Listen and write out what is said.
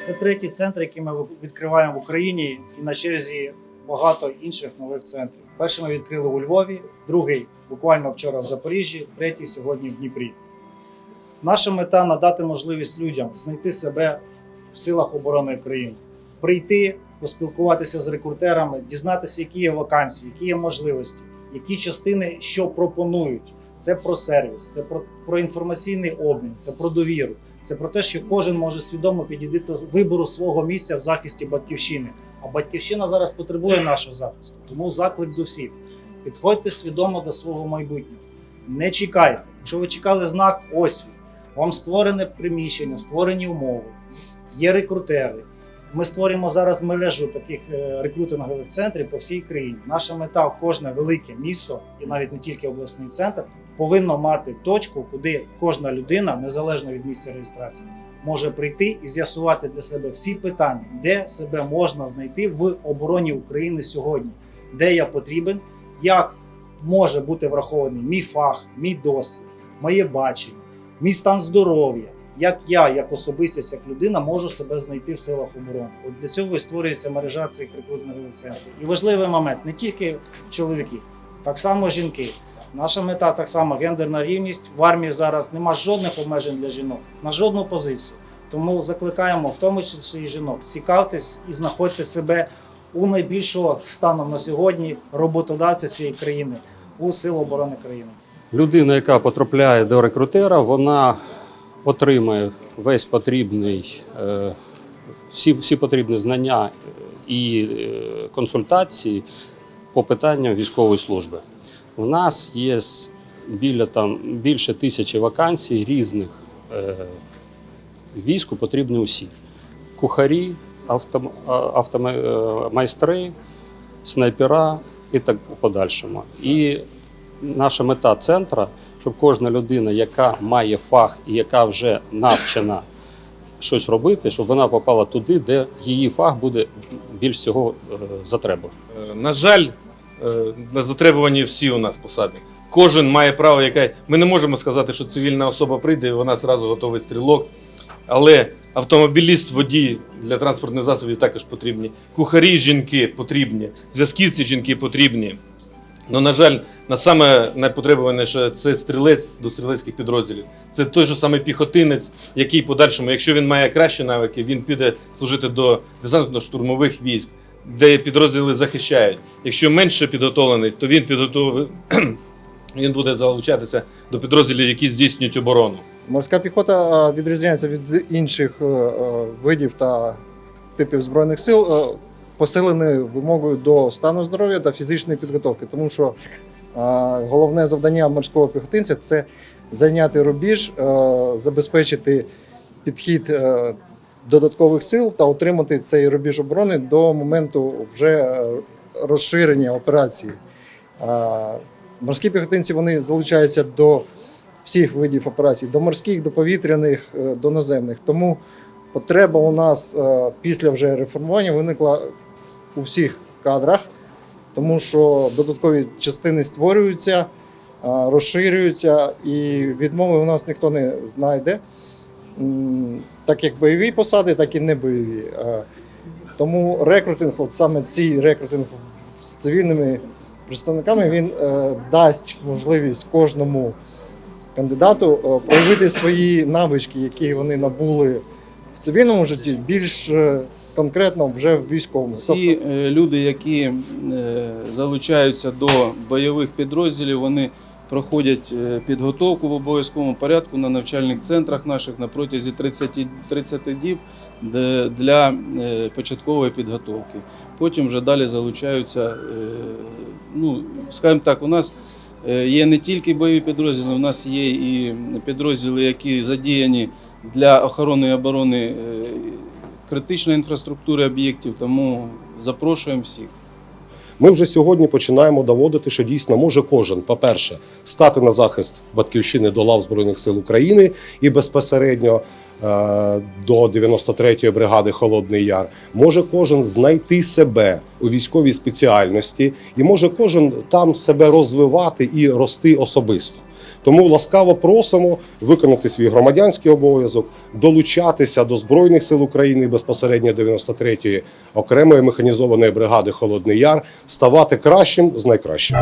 Це третій центр, який ми відкриваємо в Україні, і на черзі багато інших нових центрів. Перший ми відкрили у Львові, другий буквально вчора в Запоріжжі, третій сьогодні в Дніпрі. Наша мета надати можливість людям знайти себе в силах оборони України, прийти, поспілкуватися з рекрутерами, дізнатися, які є вакансії, які є можливості, які частини що пропонують. Це про сервіс, це про, про інформаційний обмін, це про довіру. Це про те, що кожен може свідомо підійти до вибору свого місця в захисті батьківщини. А батьківщина зараз потребує нашого захисту. Тому заклик до всіх: підходьте свідомо до свого майбутнього. Не чекайте. Якщо ви чекали знак, ось він. Вам створене приміщення, створені умови, є рекрутери. Ми створюємо зараз мережу таких е, рекрутингових центрів по всій країні. Наша мета кожне велике місто, і навіть не тільки обласний центр, повинно мати точку, куди кожна людина, незалежно від місця реєстрації, може прийти і з'ясувати для себе всі питання, де себе можна знайти в обороні України сьогодні, де я потрібен, як може бути врахований мій фах, мій досвід, моє бачення, мій стан здоров'я. Як я, як особистість, як людина, можу себе знайти в силах оборони. От для цього і створюється мережа цих рекрутингових центрів. І важливий момент не тільки чоловіки, так само жінки. Наша мета так само гендерна рівність. В армії зараз нема жодних обмежень для жінок на жодну позицію. Тому закликаємо, в тому числі і жінок, цікавтесь і знаходьте себе у найбільшого станом на сьогодні роботодавця цієї країни у Сил оборони країни. Людина, яка потрапляє до рекрутера, вона отримає весь потрібний, е, всі, всі потрібні знання і е, консультації по питанням військової служби. У нас є біля там більше тисячі вакансій різних е, війську потрібні усі: кухарі, автом, автомайстри, снайпера і так подальшому. І наша мета центра, щоб кожна людина, яка має фах і яка вже навчена щось робити, щоб вона попала туди, де її фах буде більш всього е, затребуваний. Е, На жаль, е, на затребувані всі у нас посади. Кожен має право, яке ми не можемо сказати, що цивільна особа прийде і вона зразу готовий стрілок. Але автомобіліст, водій для транспортних засобів також потрібні. Кухарі жінки потрібні, зв'язківці жінки потрібні. Ну, на жаль, на саме найпотребуваніше це стрілець до стрілецьких підрозділів. Це той же самий піхотинець, який подальшому, якщо він має кращі навики, він піде служити до десантно-штурмових військ, де підрозділи захищають. Якщо менше підготовлений, то він підготовий, він буде залучатися до підрозділів, які здійснюють оборону. Морська піхота е, відрізняється від інших е, е, видів та типів збройних сил посиленою вимогою до стану здоров'я та фізичної підготовки, тому що головне завдання морського піхотинця це зайняти рубіж, забезпечити підхід е, додаткових сил та отримати цей рубіж оборони до моменту вже е, розширення операції. Морські піхотинці вони залучаються до всіх видів операцій, до морських, до повітряних, е, до наземних. Тому потреба у нас після вже реформування виникла у всіх кадрах, тому що додаткові частини створюються, е, розширюються, і відмови у нас ніхто не знайде. Так як бойові посади, так і не бойові. Е, Тому рекрутинг, от саме цей рекрутинг з цивільними представниками, він е, дасть можливість кожному кандидату проявити свої навички, які вони набули в цивільному житті, більш конкретно вже в військовому. Ті е, люди, які е, залучаються до бойових підрозділів, вони проходять е, підготовку в обов'язковому порядку на навчальних центрах наших на протязі 30, 30 діб для початкової підготовки. Потім вже далі залучаються. Ну, скажімо так, у нас є не тільки бойові підрозділи, у нас є і підрозділи, які задіяні для охорони і оборони критичної інфраструктури об'єктів, тому запрошуємо всіх. Ми вже сьогодні починаємо доводити, що дійсно може кожен, по-перше, стати на захист батьківщини до лав Збройних сил України і безпосередньо е, до 93-ї бригади Холодний Яр. Може кожен знайти себе у військовій спеціальності, і може кожен там себе розвивати і рости особисто. Тому ласкаво просимо виконати свій громадянський обов'язок, долучатися до Збройних сил України безпосередньо 93-ї окремої механізованої бригади Холодний Яр, ставати кращим з найкращим.